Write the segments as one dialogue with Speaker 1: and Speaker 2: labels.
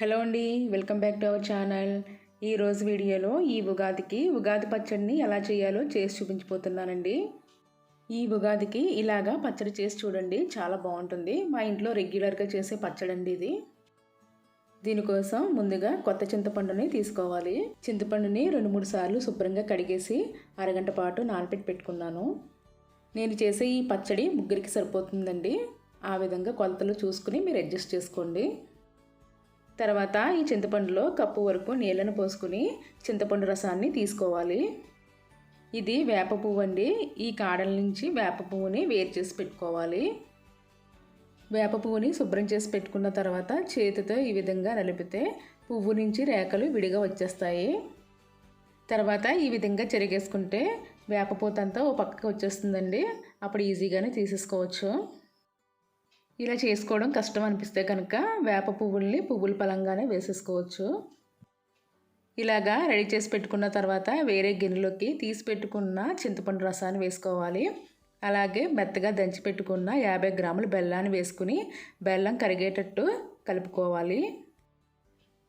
Speaker 1: Hello అండి welcome back to our channel. ఈరోజు వీడియోలో ఈ ఉగాదికి ఉగాది పచ్చడిని ఎలా చేయాలో చేసి చూపించిపోతున్నానండి ఈ ఉగాదికి ఇలాగా పచ్చడి చేసి చూడండి చాలా బాగుంటుంది. మా ఇంట్లో రెగ్యులర్గా చేసే పచ్చడి అండి ఇది. దీనికోసం ముందుగా కొత్త చింతపండుని తీసుకోవాలి. చింతపండుని రెండు మూడు సార్లు శుభ్రంగా కడిగేసి అరగంట పాటు నానపెట్టి పెట్టుకున్నాను. నేను చేసే ఈ పచ్చడి ముగ్గురికి సరిపోతుందండి. ఆ విధంగా కొలతలు చూసుకుని మీరు అడ్జస్ట్ చేసుకోండి. తర్వాత ఈ చింతపండులో కప్పు వరకు నీళ్ళను పోసుకుని చింతపండు రసాన్ని తీసుకోవాలి. ఇది వేప పువ్వు అండి. ఈ కాడల నుంచి వేప పువ్వుని వేరు చేసి పెట్టుకోవాలి. వేప పువ్వుని శుభ్రం చేసి పెట్టుకున్న తర్వాత చేతితో ఈ విధంగా నలిపితే పువ్వు నుంచి రేఖలు విడిగా వచ్చేస్తాయి. తర్వాత ఈ విధంగా చెరిగేసుకుంటే వేపపూతంతా ఓ పక్కకి వచ్చేస్తుందండి. అప్పుడు ఈజీగానే తీసేసుకోవచ్చు. ఇలా చేసుకోవడం కష్టం అనిపిస్తే కనుక వేప పువ్వుల్ని పువ్వుల పలంగానే వేసేసుకోవచ్చు. ఇలాగా రెడీ చేసి పెట్టుకున్న తర్వాత వేరే గిన్నెలోకి తీసి పెట్టుకున్న చింతపండు రసాన్ని వేసుకోవాలి. అలాగే మెత్తగా దంచి పెట్టుకున్న యాభై గ్రాముల బెల్లాన్ని వేసుకుని బెల్లం కరిగేటట్టు కలుపుకోవాలి.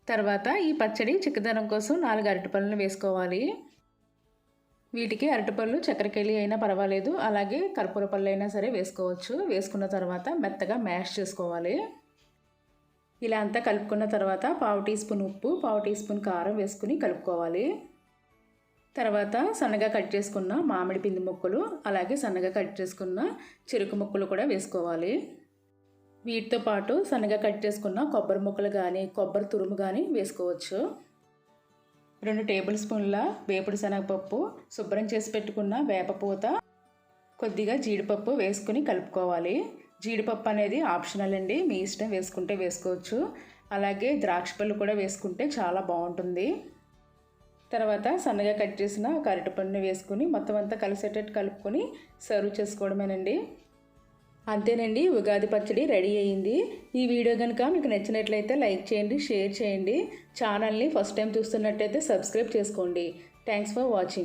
Speaker 1: తర్వాత ఈ పచ్చడి చిక్కదనం కోసం నాలుగు అరటిపళ్ళను వేసుకోవాలి. వీటికి అరటిపళ్ళు చక్కెరకేళి అయినా పర్వాలేదు. అలాగే కర్పూర పళ్ళు అయినా సరే వేసుకోవచ్చు. వేసుకున్న తర్వాత మెత్తగా మ్యాష్ చేసుకోవాలి. ఇలా అంతా కలుపుకున్న తర్వాత పావు టీ స్పూన్ ఉప్పు పావు టీ స్పూన్ కారం వేసుకుని కలుపుకోవాలి. తర్వాత సన్నగా కట్ చేసుకున్న మామిడి పిండి ముక్కలు అలాగే సన్నగా కట్ చేసుకున్న చెరుకు ముక్కలు కూడా వేసుకోవాలి. వీటితో పాటు సన్నగా కట్ చేసుకున్న కొబ్బరి ముక్కలు కానీ కొబ్బరి తురుము కానీ వేసుకోవచ్చు. రెండు టేబుల్ స్పూన్ల వేపుడు శనగపప్పు శుభ్రం చేసి పెట్టుకున్న వేపపూత కొద్దిగా జీడిపప్పు వేసుకుని కలుపుకోవాలి. జీడిపప్పు అనేది ఆప్షనల్ అండి. మీ ఇష్టం వేసుకుంటే వేసుకోవచ్చు. అలాగే ద్రాక్ష పళ్ళు కూడా వేసుకుంటే చాలా బాగుంటుంది. తర్వాత సన్నగా కట్ చేసిన ఒక అరటిపండుని వేసుకుని మొత్తం అంతా కలిసేటట్టు కలుపుకొని సర్వ్ చేసుకోవడమేనండి. అంతేనండి ఉగాది పచ్చడి రెడీ అయ్యింది ఈ వీడియో కనుక మీకు నచ్చినట్లయితే లైక్ చేయండి షేర్ చేయండి. ఛానల్ని ఫస్ట్ టైం చూస్తున్నట్టయితే సబ్స్క్రైబ్ చేసుకోండి. Thanks for watching.